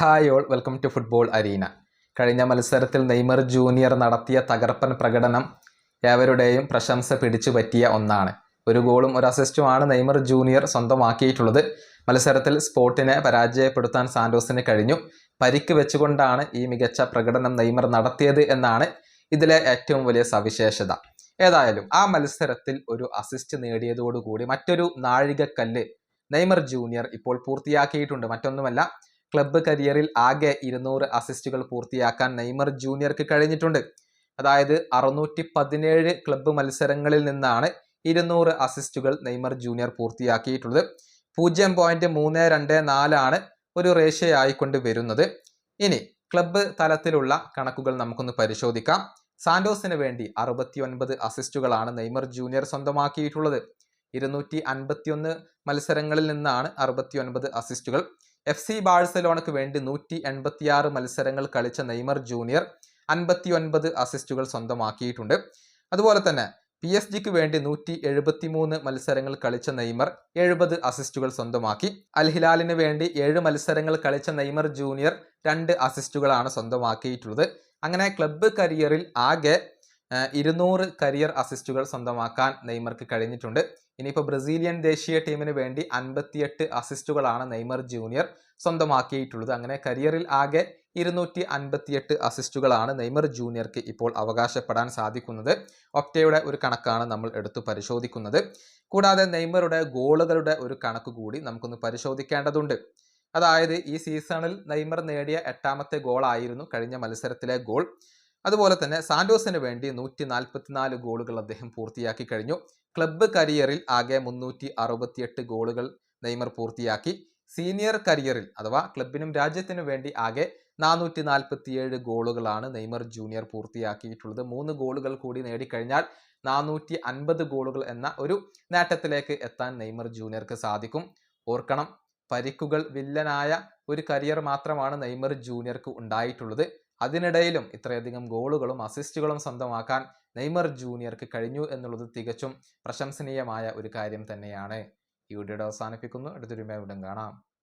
Hi all welcome to football arena. കഴിഞ്ഞ മത്സരത്തിൽ Neymar junior നടത്തിയ തകർപ്പൻ പ്രകടനം ഏവരുടെയും പ്രശംസ പിടിച്ചു പറ്റിയ ഒന്നാണ്. ഒരു ഗോളും ഒരു അസിസ്റ്റുമാണ് നെയ്മർ ജൂനിയർ സ്വന്തമാക്കിയിട്ടുള്ളത്. മത്സരത്തിൽ സ്പോർട്ടിനെ പരാജയപ്പെടുത്താൻ സാന്റോസിന് കഴിഞ്ഞു. പരിക്ക് വെച്ചുകൊണ്ടാണ് ഈ മികച്ച പ്രകടനം നെയ്മർ നടത്തിയത് എന്നാണ് ഇതിലെ ഏറ്റവും വലിയ സവിശേഷത. ഏതായാലും ആ മത്സരത്തിൽ ഒരു അസിസ്റ്റ് നേടിയതോടുകൂടി മറ്റൊരു നാഴികക്കല്ല് നെയ്മർ ജൂനിയർ ഇപ്പോൾ പൂർത്തിയാക്കിയിട്ടുണ്ട്. മറ്റൊന്നുമല്ല ക്ലബ്ബ് കരിയറിൽ ആകെ ഇരുന്നൂറ് അസിസ്റ്റുകൾ പൂർത്തിയാക്കാൻ നെയ്മർ ജൂനിയർക്ക് കഴിഞ്ഞിട്ടുണ്ട്. അതായത് അറുന്നൂറ്റി പതിനേഴ് ക്ലബ്ബ് മത്സരങ്ങളിൽ നിന്നാണ് ഇരുന്നൂറ് അസിസ്റ്റുകൾ നെയ്മർ ജൂനിയർ പൂർത്തിയാക്കിയിട്ടുള്ളത്. പൂജ്യം പോയിന്റ് മൂന്ന് രണ്ട് നാലാണ് ഒരു റേഷ്യ ആയിക്കൊണ്ട് വരുന്നത്. ഇനി ക്ലബ്ബ് തലത്തിലുള്ള കണക്കുകൾ നമുക്കൊന്ന് പരിശോധിക്കാം. സാന്റോസിന് വേണ്ടി അറുപത്തി ഒൻപത് അസിസ്റ്റുകളാണ് നെയ്മർ ജൂനിയർ സ്വന്തമാക്കിയിട്ടുള്ളത്. ഇരുന്നൂറ്റി അൻപത്തിയൊന്ന് മത്സരങ്ങളിൽ നിന്നാണ് അറുപത്തി ഒൻപത് അസിസ്റ്റുകൾ എഫ് സി ബാഴ്സലോണയ്ക്ക് വേണ്ടി നൂറ്റി എൺപത്തിയാറ് മത്സരങ്ങൾ കളിച്ച നെയ്മർ ജൂനിയർ അൻപത്തി ഒൻപത് അസിസ്റ്റുകൾ സ്വന്തമാക്കിയിട്ടുണ്ട്. അതുപോലെ തന്നെ പി എസ് ജിക്ക് വേണ്ടി നൂറ്റി എഴുപത്തി മൂന്ന് മത്സരങ്ങൾ കളിച്ച നെയ്മർ എഴുപത് അസിസ്റ്റുകൾ സ്വന്തമാക്കി. അൽഹിലാലിന് വേണ്ടി ഏഴ് മത്സരങ്ങൾ കളിച്ച നെയ്മർ ജൂനിയർ രണ്ട് അസിസ്റ്റുകളാണ് സ്വന്തമാക്കിയിട്ടുള്ളത്. അങ്ങനെ ക്ലബ്ബ് കരിയറിൽ ആകെ ഇരുന്നൂറ് കരിയർ അസിസ്റ്റുകൾ സ്വന്തമാക്കാൻ നെയ്മർക്ക് കഴിഞ്ഞിട്ടുണ്ട്. ഇനിയിപ്പോൾ ബ്രസീലിയൻ ദേശീയ ടീമിന് വേണ്ടി അൻപത്തിയെട്ട് അസിസ്റ്റുകളാണ് നെയ്മർ ജൂനിയർ സ്വന്തമാക്കിയിട്ടുള്ളത്. അങ്ങനെ കരിയറിൽ ആകെ ഇരുന്നൂറ്റി അൻപത്തിയെട്ട് അസിസ്റ്റുകളാണ് നെയ്മർ ജൂനിയർക്ക് ഇപ്പോൾ അവകാശപ്പെടാൻ സാധിക്കുന്നത്. ഒപ്റ്റയുടെ ഒരു കണക്കാണ് നമ്മൾ എടുത്തു പരിശോധിക്കുന്നത്. കൂടാതെ നെയ്മറുടെ ഗോളുകളുടെ ഒരു കണക്ക് കൂടി നമുക്കൊന്ന് പരിശോധിക്കേണ്ടതുണ്ട്. അതായത് ഈ സീസണിൽ നെയ്മർ നേടിയ എട്ടാമത്തെ ഗോളായിരുന്നു കഴിഞ്ഞ മത്സരത്തിലെ ഗോൾ. അതുപോലെ തന്നെ സാന്റോസിന് വേണ്ടി നൂറ്റി നാൽപ്പത്തിനാല് ഗോളുകൾ അദ്ദേഹം പൂർത്തിയാക്കി കഴിഞ്ഞു. ക്ലബ്ബ് കരിയറിൽ ആകെ മുന്നൂറ്റി അറുപത്തിയെട്ട് ഗോളുകൾ നെയ്മർ പൂർത്തിയാക്കി. സീനിയർ കരിയറിൽ അഥവാ ക്ലബിനും രാജ്യത്തിനും വേണ്ടി ആകെ നാനൂറ്റി നാൽപ്പത്തിയേഴ് ഗോളുകളാണ് നെയ്മർ ജൂനിയർ പൂർത്തിയാക്കിയിട്ടുള്ളത്. മൂന്ന് ഗോളുകൾ കൂടി നേടിക്കഴിഞ്ഞാൽ നാനൂറ്റി അൻപത് ഗോളുകൾ എന്ന ഒരു നേട്ടത്തിലേക്ക് എത്താൻ നെയ്മർ ജൂനിയർക്ക് സാധിക്കും. ഓർക്കണം പരിക്കുകൾ വില്ലനായ ഒരു കരിയർ മാത്രമാണ് നെയ്മർ ജൂനിയർക്ക് ഉണ്ടായിട്ടുള്ളത്. അതിനിടയിലും ഇത്രയധികം ഗോളുകളും അസിസ്റ്റുകളും സ്വന്തമാക്കാൻ നെയ്മർ ജൂനിയർക്ക് കഴിഞ്ഞു എന്നുള്ളത് തികച്ചും പ്രശംസനീയമായ ഒരു കാര്യം തന്നെയാണ്. ഈ വീഡിയോയുടെ അവസാനിപ്പിക്കുന്നു. അടുത്തൊരു വീണ്ടും കാണാം.